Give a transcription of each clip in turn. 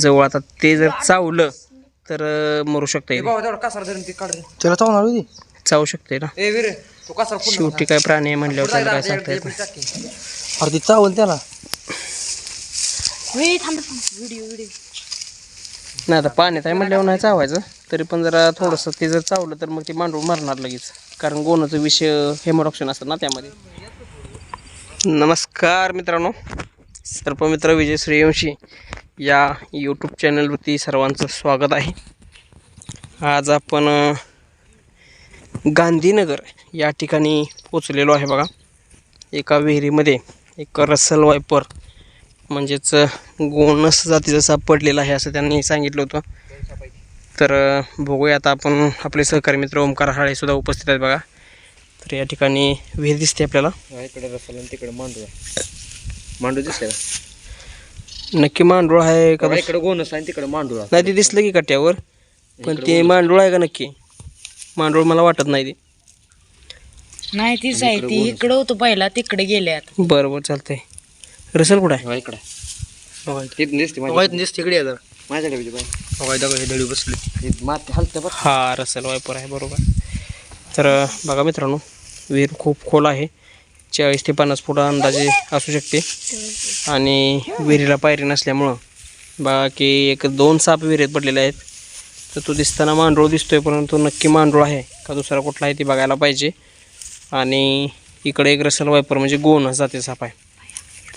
जवळ आता ते जर चावलं तर मरू शकते. त्याला चावणार होती? चावू शकते ना. ए वीर तो कासार पूर्ण शेवटी काय प्राणी आहे म्हणल्यावर त्याला काय सांगता येत. अरे ती चावल त्याला. नाही आता पाण्यात आहे म्हणल्यावर नाही चावायचं. तरी पण जरा थोडंसं ते जर चावलं तर मग ते मांडूळ मरणार लगेच. कारण गोणाचं विष हेमोडॉक्शन असतं ना त्यामध्ये. नमस्कार मित्रांनो. सर्पमित्र विजय सूर्यवंशी या यूट्यूब चॅनलवरती सर्वांचं स्वागत आहे. आज आपण गांधीनगर या ठिकाणी पोचलेलो आहे बघा. एका विहिरीमध्ये एक रसल वायपर म्हणजेच गोणस जातीचा साप पडलेला आहे असं त्यांनी सांगितलं होतं. तर बघूया आता आपण आपले सहकारी मित्र ओमकार हाळे सुद्धा उपस्थित आहेत बघा. तर या ठिकाणी विहीर दिसते आपल्याला. इकडे रसल आणि तिकडे मांडूया मांडू दिसले नक्की मांडूळ आहे का का इकडे गोनस आहे आणि तिकडे मांडू आहे. नाही ते दिसलं की कट्ट्यावर. पण ते मांडूळ आहे का नक्की? मांडूळ मला वाटत नाही ते. नाही तीच आहे. ती इकडं होतं पहिला तिकडे गेले आता बरं बरं चालतंय. रसल कुठं आहे? हा, इकडे. दिसते माझ्या- वाईट दिसते इकडे जरा. माझ्याकडे बी बाई. वाईट हे दळी बसली. हे माती हलतं हा रसल वायपर आहे बरोबर. तर बघा मित्रांनो विहीर खूप खोल आहे. चाळीस ते पन्नास फुट अंदाजे असू शकते. आणि विहिरीला पायरी नसल्यामुळं. बाकी एक दोन साप विहिरीत पडलेले आहेत. तर तो दिसताना मांडूळ दिसतोय परंतु नक्की मांडूळ आहे का दुसरा कुठला आहे ते बघायला पाहिजे. आणि इकडे एक रसल वायपर म्हणजे गोण जाते साप आहे.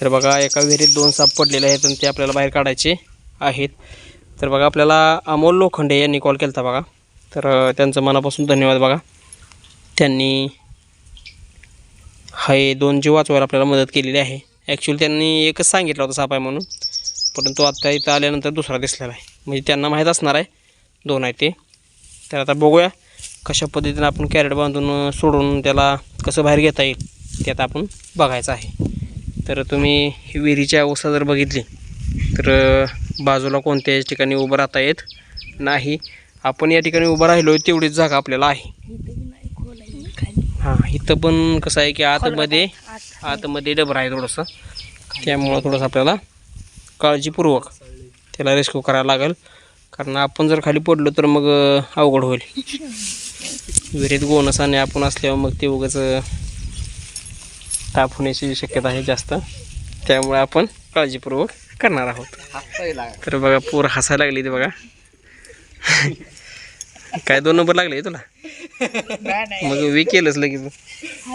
तर बघा एका विहिरीत दोन साप पडलेले आहेत आणि ते आपल्याला बाहेर काढायचे आहेत. तर बघा आपल्याला अमोल लोखंडे यांनी कॉल केला बघा. तर त्यांचं मनापासून धन्यवाद बघा. त्यांनी हे दोन जीव वाचवायला आपल्याला मदत केलेली आहे. ॲक्च्युली त्यांनी एकच सांगितलं होतं सापाय म्हणून. परंतु आत्ता इथं आल्यानंतर दुसरा दिसलेला आहे. म्हणजे त्यांना माहीत असणार आहे. दोन आहे ते. तर आता बघूया कशा पद्धतीनं आपण कॅरेट बांधून सोडून त्याला कसं बाहेर घेता येईल ते आता आपण बघायचं आहे. तर तुम्ही ही विहिरीची अवस्था जर बघितली तर बाजूला कोणत्याच ठिकाणी उभं राहता येत नाही. आपण या ठिकाणी उभं राहिलो तेवढीच जागा आपल्याला आहे. हां इथं पण कसं आहे की आतमध्ये आतमध्ये. डबर आहे थोडंसं. त्यामुळं थोडंसं आपल्याला काळजीपूर्वक त्याला रेस्क्यू करायला लागेल. कारण आपण जर खाली पडलो तर मग अवघड होईल. विहिरीत गोनसाने आपण असल्यावर मग ते उगाच ताप होण्याची शक्यता आहे जास्त. त्यामुळे आपण काळजीपूर्वक करणार आहोत. तर बघा पोर हसायला लागली ते बघा. काय दोन नंबर लागले तुला? मग वी केलंच लगेच.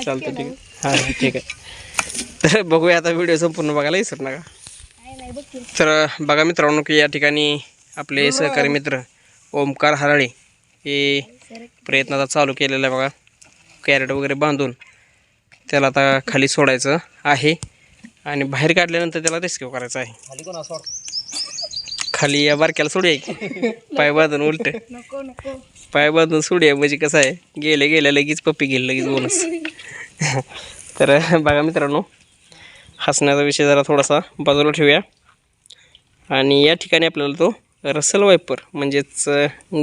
चालतं ठीक आहे. हां हां, ठीक आहे. तर बघूया आता व्हिडिओ संपूर्ण बघायला विसरू नका. तर बघा मित्रांनो की या ठिकाणी आपले सहकारी मित्र ओमकार हराळे हे प्रयत्न आता चालू केलेला आहे बघा. कॅरेट वगैरे बांधून त्याला आता खाली सोडायचं आहे आणि बाहेर काढल्यानंतर त्याला रेस्क्यू करायचं आहे. खाली या बारक्याला सोडूया की. पाय बांधून उलट. नको नको. पाय बांधून सोडूया म्हणजे कसं आहे गेले गेल्या लगेच पप्पी गेली लगेच बोनस. तर बघा मित्रांनो हसण्याचा विषय जरा थोडासा बाजूला ठेवूया. आणि या ठिकाणी आपल्याला तो रसल वायपर म्हणजेच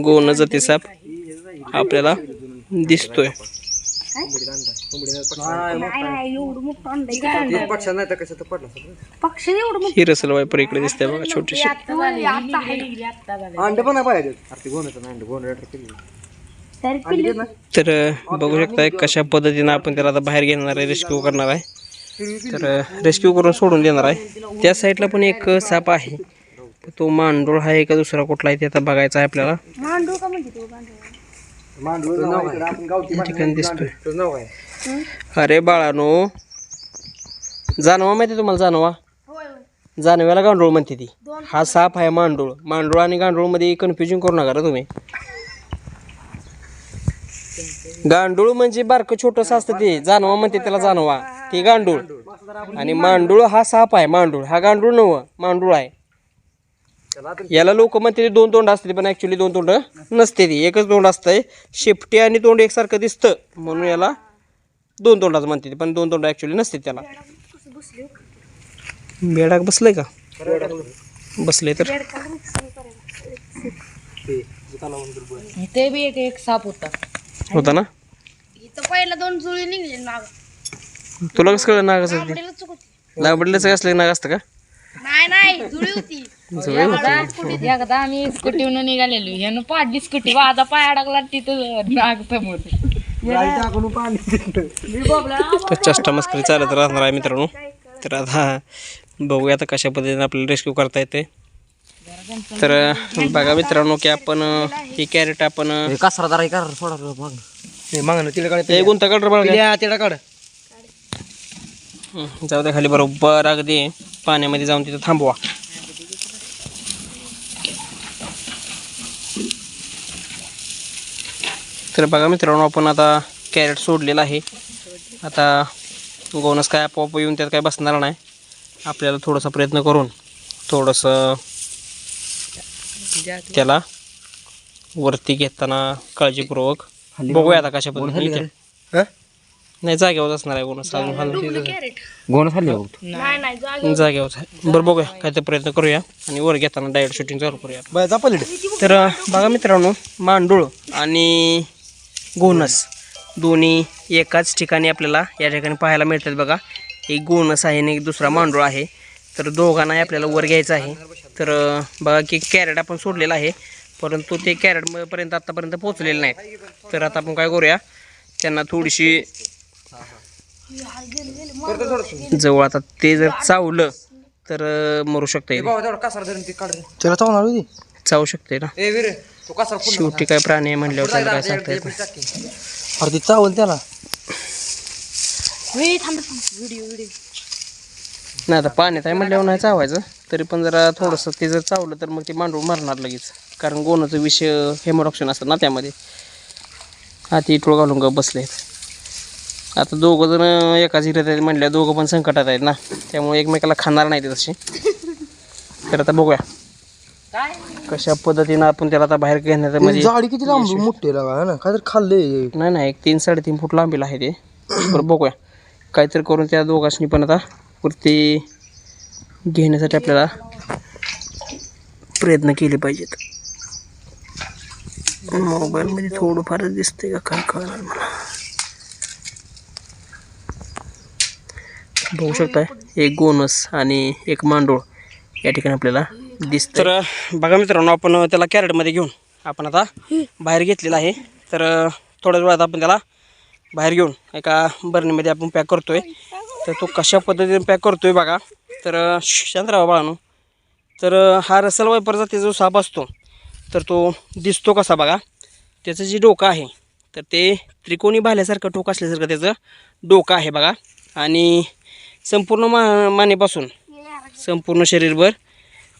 गोन जाती साप आपल्याला दिसतोय. पक्षा नाही तर कसं तर पडला पक्षी एवढं ही रसल वायपर इकडे दिसते बघा छोटीशी. अंड पण अंड तर बघू शकताय कशा पद्धतीनं आपण त्याला आता बाहेर घेणार आहे रेस्क्यू करणार आहे. तर रेस्क्यू करून सोडून देणार आहे. त्या साईडला पण एक साप आहे. तो मांडोळ आहे का दुसरा कुठला आहे ते आता बघायचा आहे आपल्याला. मांडूळ नाव आहे. आपण गावठी या ठिकाणी दिसतोय. तुझं नाव आहे. अरे बाळानो. जानवा माहिती आहे तुम्हाला जानवा जानव्याला गांडूळ म्हणते ती. हा साप आहे मांडूळ. मांडूळ आणि गांडूळमध्ये कन्फ्युजन करू नका रे तुम्ही. गांडूळ म्हणजे बारकं छोटस असतं ते. जानवा म्हणते त्याला जानवा ते गांडूळ. आणि मांडूळ हा साप आहे. मांडूळ. हा गांडूळ नव. मांडूळ आहे. याला लोक म्हणते ते दोन तोंड असते पण ऍक्च्युली दोन तोंड नसते ती. एकच तोंड असतंय. शेपटी आणि तोंड एकसारखं दिसतं. म्हणून याला दोन तोंडाचं म्हणते पण दोन तोंड ऍक्च्युली नसते त्याला. बेडाक बसलंय का? बसले तर. ते बी एक एक साप होता. होता ना? इथं पहिला दोन जुळी निघले नाग. तुला कसं कळलं नाग असं असलं नाग असतं का? जुळे होते. एकदा आम्ही स्कूटीवरून निघालेलो. ह्यानं पाडली स्कूटी. माझा पाय अडकला तिथं नाग समोर. तर चष्टा मस्करी चालत राहणार आहे मित्रांनो. तर आता बघूया आता कशा पद्धतीने आपल्याला रेस्क्यू करता येते. तर बघा मित्रांनो की आपण ही कॅरेट आपण कासरा जरा कर सोडा मग. ते मागणं तिला काढ हे गुंता काढ तिला काढ. जाऊ द्या खाली बरोबर अगदी. पाण्यामध्ये जाऊन तिथं थांबवा. तर बघा मित्रांनो आपण आता कॅरेट सोडलेला आहे. आता गोनस काय आपोआप येऊन त्यात काय बसणार नाही. आपल्याला थोडासा प्रयत्न करून थोडंसं त्याला वरती घेताना काळजीपूर्वक बघूया आता कशा पद्धतीने. हा? नाही जागेवर असणार आहे गोनस अजून हालून. गोण खाल्ली बघ. जागेवर आहे. बरं बघूया. काय ते प्रयत्न करूया आणि वर घेताना डायरेक्ट शूटिंग चालू करूया. बाय जा पलीकडे. तर बघा मित्रांनो मांडूळ आणि गोनस दोन्ही एकाच ठिकाणी आपल्याला या ठिकाणी पाहायला मिळतात बघा. एक गोनस आहे आणि एक दुसरा मांडूळ आहे. तर दोघांनाही आपल्याला वर घ्यायचं आहे. तर अं, बघा की कॅरेट आपण सोडलेला आहे. परंतु ते कॅरेटपर्यंत आत्तापर्यंत पोहोचलेले नाहीत. तर आता आपण काय करूया त्यांना थोडीशी जवळ आता ते जर चावलं तर मरू शकते कासरा धरून ती काढ तिला चावणार होती चावू शकते ना. ए वीर तो कासरा शेवटी काय प्राणी आहे म्हणल्यावर त्याला काय सांगता येत नाही. अरे ती चावल त्याला. नाही आता पाण्यात आहे म्हणल्यावर नाही चावायचं. तरी पण जरा थोडंसं ते जर चावलं तर मग ते मांडूळ मरणार लगेच. कारण गोणाचं विष हेमोरॉक्शन असतं ना त्यामध्ये. हाती इटोळ घालून बसले आता दोघं जण एकाच हिरत आहेत म्हणल्या दोघं पण संकटात आहेत ना. त्यामुळे एकमेकाला खाणार नाही ते तसे. तर आता बघूया. कशा पद्धतीनं आपण त्याला आता बाहेर घेण्याचं म्हणजे जाडी किती लांब? मोठी लागा ना? काय तर खाल्ले नाही नाही एक तीन साडेतीन फूट लांबीला आहे ते. बरं बघूया. काहीतरी करून त्या दोघांनी पण आता वरती घेण्यासाठी आपल्याला प्रयत्न केले पाहिजेत. मोबाईलमध्ये थोडंफारच दिसतंय का? काय कळणार मला. बघू शकताय. एक गोनस आणि एक मांडोळ या ठिकाणी आपल्याला दिसतं तर बघा मित्रांनो आपण त्याला कॅरेटमध्ये घेऊन आपण आता बाहेर घेतलेला आहे. तर थोड्याच वेळात आपण त्याला बाहेर घेऊन एका बरणीमध्ये आपण पॅक करतोय. तर तो कशा पद्धतीने पॅक करतोय बघा. तर शांतराव बाळानो तर हा रसल वायपरचा त्याचा जो साप असतो. तर तो दिसतो कसा बघा. त्याचं जे डोकं आहे तर ते त्रिकोणी भाल्यासारखं टोक असल्यासारखं त्याचं डोकं आहे बघा. आणि संपूर्ण मा मानेपासून संपूर्ण शरीरभर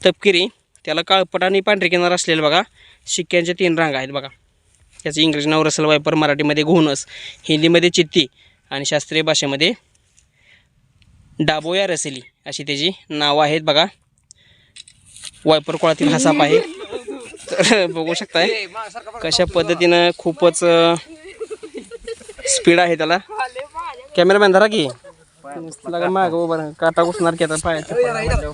तपकिरी त्याला काळपट आणि पांढरे किनार असलेले बघा शिक्क्यांच्या तीन रांगा आहेत बघा. त्याचं इंग्रजी नाव रसल वायपर मराठीमध्ये घोणस हिंदीमध्ये चित्ती आणि शास्त्रीय भाषेमध्ये डाबोया रसेली अशी त्याची नावं आहेत बघा. वायपर कुळातील हा साप आहे. तर बघू शकताय कशा पद्धतीनं खूपच स्पीड आहे त्याला. कॅमेरामॅन धरा की. लगा माग उभा राहा. काटा घुसणार की आता पायाच्या.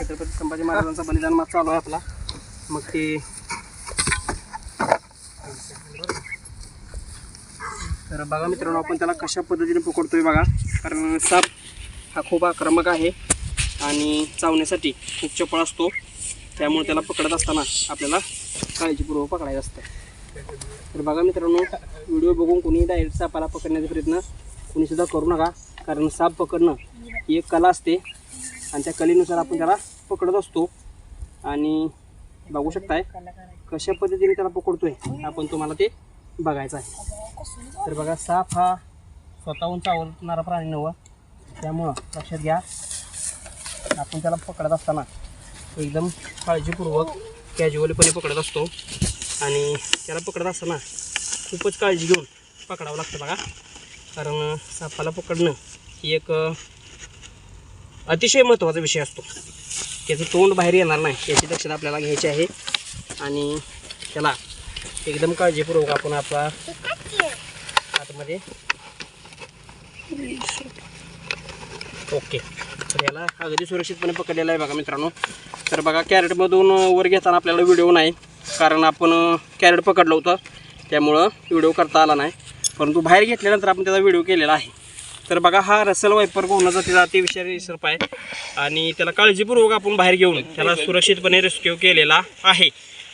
छत्रपती संभाजी महाराजांचा बलिदान माग चालू आहे आपला. मग ते तर बघा मित्रांनो आपण त्याला कशा पद्धतीने पकडतोय बघा. कारण साप हा खूप आक्रमक आहे आणि चावण्यासाठी खूप चपळ असतो. त्यामुळे त्याला पकडत असताना आपल्याला काळजीपूर्वक पकडायचं असतं. तर बघा मित्रांनो व्हिडिओ बघून कोणी डायरेक्ट सापाला पकडण्याचा प्रयत्न कोणीसुद्धा करू नका. कारण साप पकडणं ही एक कला असते. आणि त्या कलेनुसार आपण त्याला पकडत असतो. आणि बघू शकताय कशा पद्धतीने त्याला पकडतोय आपण तुम्हाला ते बघायचं आहे. तर बघा साप हा स्वतःहून चावणारा प्राणी नव्हा त्यामुळं लक्षात घ्या आपण त्याला पकडत असताना एकदम काळजीपूर्वक कॅज्युअलपणे पकडत असतो. आणि त्याला पकडत असताना खूपच काळजी घेऊन पकडावं लागतं बघा. कारण सापाला पकडणं ही एक अतिशय महत्त्वाचा विषय असतो. त्याचं तोंड बाहेर येणार नाही याची दक्षता आपल्याला घ्यायची आहे. आणि त्याला एकदम काळजीपूर्वक आपण आपला आतमध्ये ओके. तर याला अगदी सुरक्षितपणे पकडलेला आहे बघा मित्रांनो. तर बघा कॅरेटमधून वर घेताना आपल्याला व्हिडिओ नाही कारण आपण कॅरेट पकडलं होतं. त्यामुळं व्हिडिओ करता आला नाही. परंतु बाहेर घेतल्यानंतर आपण त्याचा व्हिडिओ केलेला आहे. तर बघा हा रसल वायपर गोवणा जातीचा अतिविषारी सर्प आहे. आणि त्याला काळजीपूर्वक आपण बाहेर घेऊन त्याला सुरक्षितपणे रेस्क्यू केलेला आहे.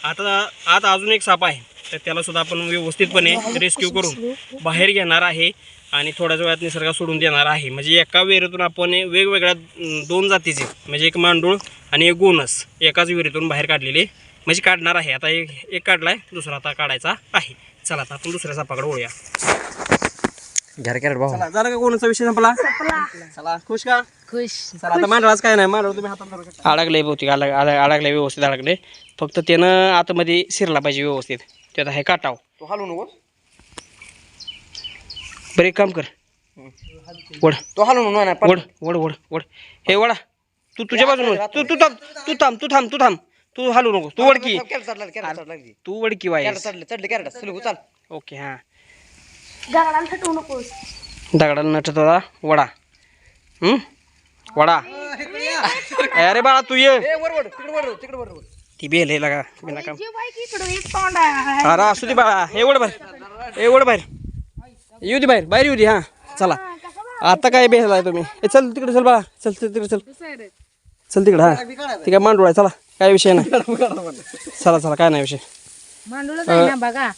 आता आता अजून एक साप आहे. तर त्यालासुद्धा आपण व्यवस्थितपणे रेस्क्यू करून बाहेर घेणार आहे आणि थोड्याच वेळात निसर्गात सोडून देणार आहे. म्हणजे एका विहिरीतून आपण वेगवेगळ्या दोन जातीचे म्हणजे एक मांडूळ आणि एक गोनस एकाच विहिरीतून बाहेर काढलेले म्हणजे काढणार आहे. आता एक एक आहे दुसरा आता काढायचा आहे. चला आता आपण दुसऱ्या सापाकडे वळूया. घ्या कॅरेट भाऊ. चला झाला का कोणाचा विषय संपला? चला खुश का? खुश. चला आता मांडळाच काय नाही मांडळ तुम्ही हातात धरू शकता. अडकले बहुतेक अडक अडकले व्यवस्थित अडकले. फक्त त्यानं आतमध्ये शिरला पाहिजे व्यवस्थित. ते आता हे काटाव. तू हलू नको. बरं एक काम कर. वड तो हलू नको नाही वड वड वड वड हे वडा तू तुझ्या बाजून वळ. तू तू थांब तू थांब तू थांब तू थांब. तू हलू नको. तू वडकी कॅरेट चढला कॅरेट चढला तू वडकी वाईस. चढले चढले कॅरेट चल चाल. ओके हां. दगडाला नटत होता वडा. हम्म? वडा. अरे बाळा तू ये. ए वर वर तिकडे वर तिकडे वर ती बेल आहे लगा. बिना काम अरे असू दे बाळा. हे वड बाहेर. हे वड बाहेर. येऊ दे बाहेर. बाहेर येऊ दे हां. चला. आता काय बेल आहे तुम्ही? ए चल तिकडे चल बाळा. चल चल तिकडे चल. चल तिकडे हां. ती काय मांडूळ आहे चला. काय विषय नाही. चला चला काय नाही विषय.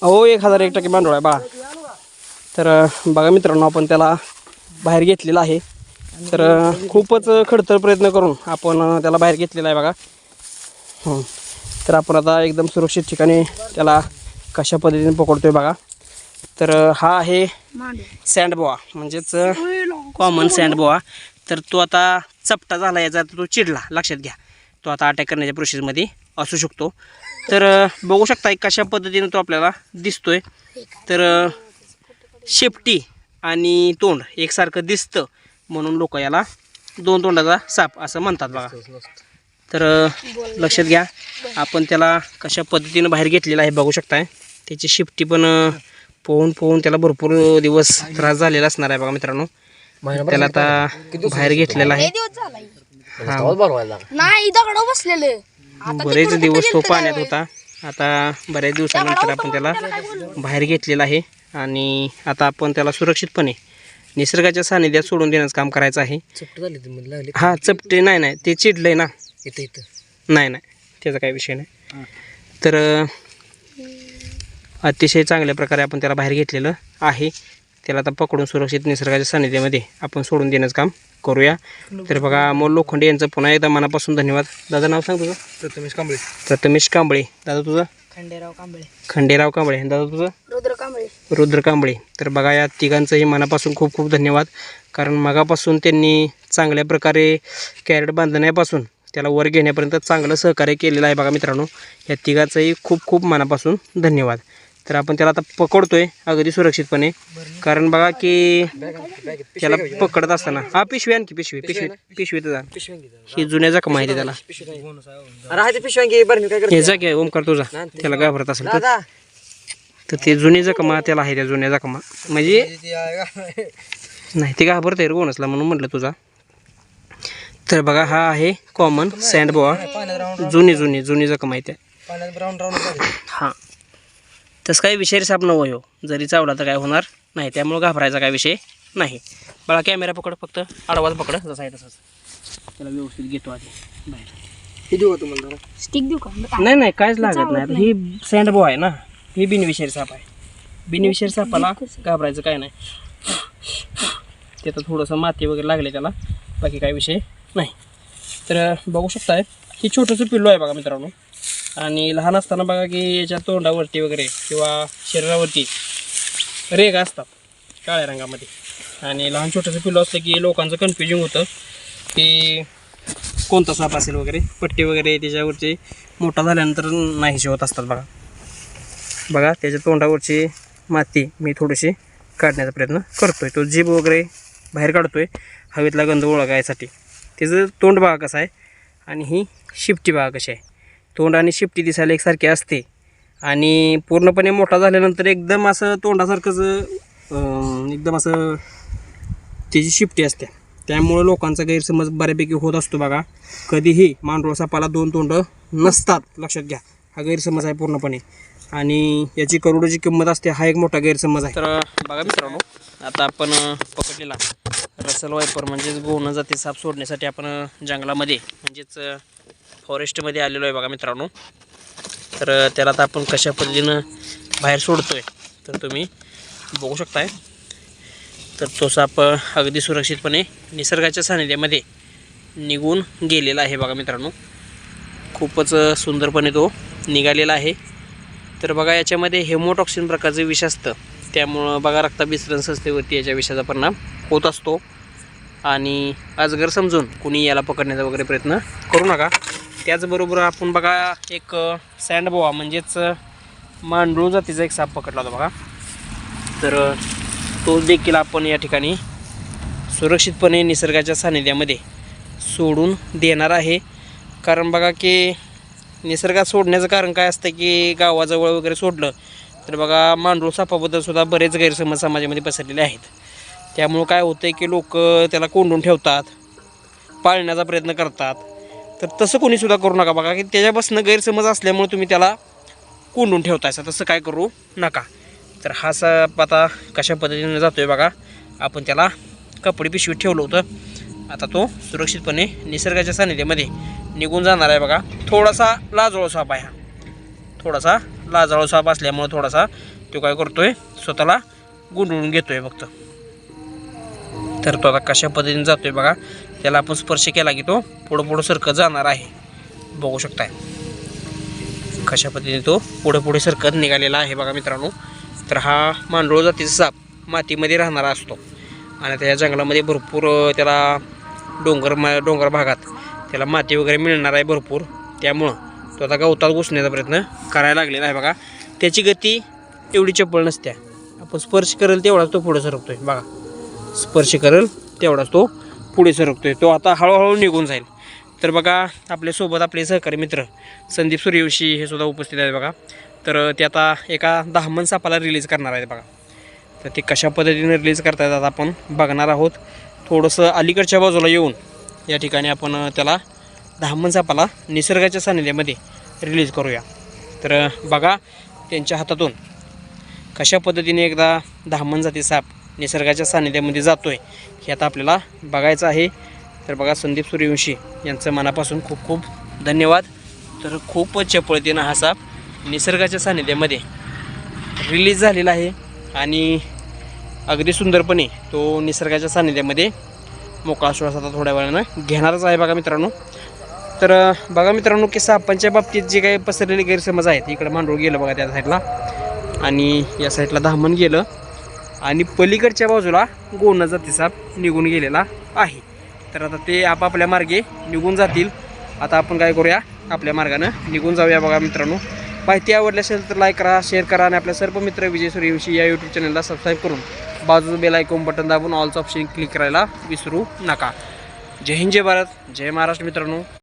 हो एक हजार एक टक्के मांडूळ आहे बाळा. तर बघा मित्रांनो आपण त्याला बाहेर घेतलेला आहे. तर खूपच खडतर प्रयत्न करून आपण त्याला बाहेर घेतलेला आहे बघा. तर आपण आता एकदम सुरक्षित ठिकाणी त्याला कशा पद्धतीने पकडतोय बघा. तर हा आहे सँडबोआ म्हणजेच कॉमन सँडबोआ तर तो आता चपटा झाला याचा तो चिडला. लक्षात घ्या. तो आता अटॅक करण्याच्या प्रोसेसमध्ये असू शकतो. तर बघू शकता कशा पद्धतीने तो आपल्याला दिसतोय. तर शेपटी आणि तोंड एकसारखं दिसतं म्हणून लोक याला दोन तोंडाचा साप असं म्हणतात बघा. तर लक्षात घ्या आपण त्याला कशा पद्धतीनं बाहेर घेतलेला आहे बघू शकताय. त्याची शिफ्टी पण पोहून पोहून त्याला भरपूर दिवस त्रास झालेला असणार आहे बघा मित्रांनो. त्याला आता बाहेर घेतलेला आहे. हा. नाही दगड बसलेले. बरेच दिवस तो पाण्यात होता. आता बऱ्याच दिवसानंतर आपण त्याला बाहेर घेतलेला आहे. आणि आता आपण त्याला सुरक्षितपणे निसर्गाच्या सानिध्यात सोडून देण्याचं काम करायचं आहे. चपट झाली तुम्ही लागली हा चपटे नाही नाही ते चिडलंय ना. इथं इथं. नाही नाही त्याचा काही विषय नाही. तर अतिशय चांगल्या प्रकारे आपण त्याला बाहेर घेतलेलं आहे. त्याला आता पकडून सुरक्षित निसर्गाच्या सानिध्यामध्ये आपण सोडून देण्याचं काम करूया. तर बघा अमोल लोखंडे यांचं पुन्हा एकदा मनापासून धन्यवाद. दादा नाव सांग तुझं? प्रथमेश कांबळे. प्रथमेश कांबळे. दादा तुझं? खंडेराव कांबळे. खंडेराव कांबळे. दादा तुझं? रुद्र कांबळे. रुद्र कांबळे. तर बघा या तिघांचंही मनापासून खूप खूप धन्यवाद. कारण मगापासून त्यांनी चांगल्या प्रकारे कॅरेट बांधण्यापासून त्याला वर घेण्यापर्यंत चांगलं सहकार्य केलेलं आहे बघा मित्रांनो. या तिघांचंही खूप खूप मनापासून धन्यवाद. तर आपण त्याला आता पकडतोय अगदी सुरक्षितपणे. कारण बघा की त्याला पकडत असताना. हा पिशवी आणखी पिशवी पिशवी पिशवी तर ही जुन्या जखमा आहे त्याला. हा हे जा की ओमकार तुझा त्याला घाबरत असेल तर. ते जुनी जखमा त्याला आहे त्या जुन्या जखमा. म्हणजे नाही ते घाबरत आहे कोणसला म्हणून म्हटलं तुझा. तर बघा हा आहे कॉमन सँड बोआ जुनी जुनी जुनी जखम आहे त्या. हां. तसं काही विषय साप नवं हो. जरी चावला तर काय होणार नाही. त्यामुळं घाबरायचा काय विषय नाही. बघा कॅमेरा पकड फक्त. आडवाच पकड. जसा आहे तसाच. त्याला व्यवस्थित घेतो आधी. बाहेर हे देऊ का तुम्हाला स्टिक देऊ का? नाही नाही काहीच लागत नाही. ही सँड बो आहे ना. ही बिनविषारी साप आहे. बिनविषारी सापाला घाबरायचं काय नाही. त्याचं थोडंसं माती वगैरे लागले त्याला. बाकी काही विषय नाही. तर बघू शकताय. ही छोटंसं पिल्लू आहे बघा मित्रांनो. आणि लहान असताना बघा की याच्या तोंडावरती वगैरे किंवा शरीरावरती रेग असतात काळ्या रंगामध्ये. आणि लहान छोटंसं पिल्लू असलं की लोकांचं कन्फ्युजिंग होतं की कोणता साप असेल वगैरे पट्टी वगैरे त्याच्यावरचे मोठा झाल्यानंतर नाहीशी होत असतात बघा. बघा त्याच्या तोंडावरची माती मी थोडीशी काढण्याचा प्रयत्न करतो आहे तो जीभ वगैरे बाहेर काढतो आहे हवेतला गंध ओळखायसाठी. त्याचं तोंड बघा कसं आहे आणि ही शिपटी बघा कशी आहे. तोंड आणि शिफ्टी दिसायला एकसारखी असते. आणि पूर्णपणे मोठा झाल्यानंतर एकदम असं तोंडासारखंच एकदम असं त्याची शिफ्टी असते त्यामुळं लोकांचा गैरसमज बऱ्यापैकी होत असतो बघा. कधीही मांडोळ सापाला दोन तोंड नसतात लक्षात घ्या. हा गैरसमज आहे पूर्णपणे. आणि याची करोडोची किंमत असते हा एक मोठा गैरसमज आहे. तर बघा मित्रांनो आता आपण पकडलेला रसल वायपर म्हणजेच गोवणं जाते साप सोडण्यासाठी आपण जंगलामध्ये म्हणजेच फॉरेस्टमध्ये आलेलो आहे बघा मित्रांनो. तर त्याला आता आपण कशा पद्धतीनं बाहेर सोडतो आहे तर तुम्ही बघू शकताय. तर तो साप अगदी सुरक्षितपणे निसर्गाच्या सानिध्यामध्ये निघून गेलेला आहे बघा मित्रांनो. खूपच सुंदरपणे तो निघालेला आहे. तर बघा याच्यामध्ये हेमोटॉक्सिन प्रकारचं विष असतं. त्यामुळं बघा रक्ताभिसरण संस्थेवरती याच्या विषाचा परिणाम होत असतो. आणि अजगर समजून कुणी याला पकडण्याचा वगैरे प्रयत्न करू नका. त्याचबरोबर आपण बघा एक सँडबोवा म्हणजेच मांडूळ जातीचा एक साप पकडला होता बघा. तर तो देखील आपण या ठिकाणी सुरक्षितपणे निसर्गाच्या सानिध्यामध्ये सोडून देणार आहे. कारण बघा की निसर्गात सोडण्याचं कारण काय असतं की गावाजवळ वगैरे सोडलं तर बघा मांडूळ सापाबद्दल सुद्धा बरेच गैरसमज समाजामध्ये पसरलेले आहेत. त्यामुळं काय होतं आहे की लोक त्याला कोंडून ठेवतात पाळण्याचा प्रयत्न करतात. तर तसं कोणीसुद्धा करू नका बघा की त्याच्यापासून गैरसमज असल्यामुळे तुम्ही त्याला कोंडून ठेवतायचा तसं काय करू नका. तर हा साप आता कशा पद्धतीने जातो आहे बघा. आपण त्याला कपडे पिशवीत ठेवलं होतं. आता तो सुरक्षितपणे निसर्गाच्या सानिध्यामध्ये निघून जाणार आहे बघा. थोडासा लाजळू साप आहे हा. थोडासा लाजाळू साप असल्यामुळे थोडासा तो काय करतोय स्वतःला गुंडळून घेतोय फक्त. तर तो आता कशा पद्धतीने जातोय बघा. त्याला आपण स्पर्श केला की तो पुढं पुढं सरकत जाणार आहे. बघू शकताय. कशा पद्धतीने तो पुढे पुढे सरकत निघालेला आहे बघा मित्रांनो. तर हा मांडूळ जातीचा साप मातीमध्ये राहणारा असतो. आणि त्या जंगलामध्ये भरपूर त्याला डोंगर मा डोंगर भागात त्याला माती वगैरे मिळणार आहे भरपूर. त्यामुळं तो आता गवतात घुसण्याचा प्रयत्न करायला लागलेला आहे बघा. त्याची गती एवढी चप्पल नसत्या. आपण स्पर्श करेल तेवढाच तो पुढे सरकतोय बघा. स्पर्श करेल तेवढाच तो पुढे सरकतोय. तो आता हळूहळू निघून जाईल. तर बघा आपल्यासोबत आपले सहकारी मित्र संदीप सूर्यवंशी हे सुद्धा उपस्थित आहेत बघा. तर ते आता एका दहामन सापाला रिलीज करणार आहेत बघा. तर ते कशा पद्धतीने रिलीज करता येतात आपण बघणार आहोत. थोडंसं अलीकडच्या बाजूला येऊन या ठिकाणी आपण त्याला दहामन सापाला निसर्गाच्या सानिध्यामध्ये रिलीज करूया. तर बघा त्यांच्या हातातून कशा पद्धतीने एकदा दहामन जाती साप निसर्गाच्या सानिध्यामध्ये जातो आहे हे आता आपल्याला बघायचं आहे. तर बघा संदीप सूर्यवंशी यांचं मनापासून खूप खूप धन्यवाद. तर खूपच चपळतेनं हा साप निसर्गाच्या सानिध्यामध्ये रिलीज झालेला आहे. आणि अगदी सुंदरपणे तो निसर्गाच्या सानिध्यामध्ये मोकळा श्वास आता थोड्या वेळानं घेणारच आहे बघा मित्रांनो. तर बघा मित्रांनो की सापांच्या बाबतीत जे काही पसरलेले गैरसमज आहेत इकडं मांडूळ गेलं बघा त्या साईडला आणि या साईडला धामण गेलं. आणि पलीकडच्या बाजूला गोणं जातीसाप निघून गेलेला आहे. तर आता ते आपापल्या मार्गे निघून जातील. आता आपण काय करूया? आपल्या मार्गानं निघून जाऊया बघा मित्रांनो. माहिती आवडली असेल तर लाईक करा शेअर करा आणि आपल्या सर्व मित्र विजय सूर्यवंशी या यूट्यूब चॅनलला सबस्क्राईब करून बाजूचं बेल आयकॉन बटन दाबून ऑलचं ऑप्शन क्लिक करायला विसरू नका. जय हिंद जय भारत जय महाराष्ट्र मित्रांनो.